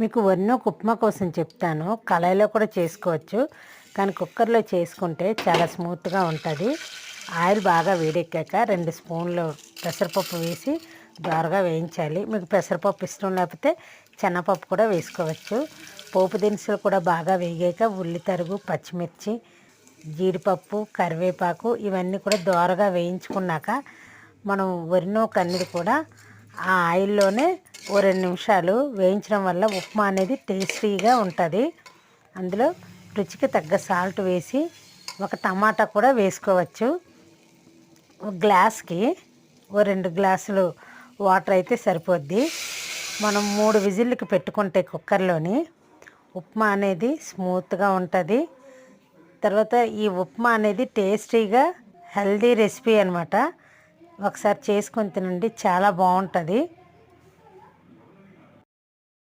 మీకు వన్నోక ఉప్మా కోసం చెప్తాను. కళాయిలో కూడా చేసుకోవచ్చు. కానీ కుక్కర్లో చేసుకుంటే చాలా స్మూత్గా ఉంటుంది. ఆయిల్ బాగా వేడెక్కాక రెండు స్పూన్లు పెసరపప్పు వేసి దోరగా వేయించాలి. మీకు పెసరపప్పు ఇష్టం లేకపోతే శనగపప్పు కూడా వేసుకోవచ్చు. పోపు దినుసులు కూడా బాగా వేగాక ఉల్లి తరుగు పచ్చిమిర్చి జీడిపప్పు కరివేపాకు ఇవన్నీ కూడా దోరగా వేయించుకున్నాక మనం వరినో కన్నీరు కూడా ఆ ఆయిల్లోనే ఓ రెండు నిమిషాలు వేయించడం వల్ల ఉప్మా అనేది టేస్టీగా ఉంటుంది. అందులో రుచికి తగ్గ సాల్ట్ వేసి ఒక టమాటా కూడా వేసుకోవచ్చు. ఒక గ్లాస్కి ఓ రెండు గ్లాసులు వాటర్ అయితే సరిపోద్ది. మనం మూడు విజిల్కి పెట్టుకుంటే కుక్కర్లోని ఉప్మా అనేది స్మూత్గా ఉంటుంది. తర్వాత ఈ ఉప్మా అనేది టేస్టీగా హెల్దీ రెసిపీ అనమాట ఒకసారి చేసుకొని తినండి చాలా బాగుంటుంది.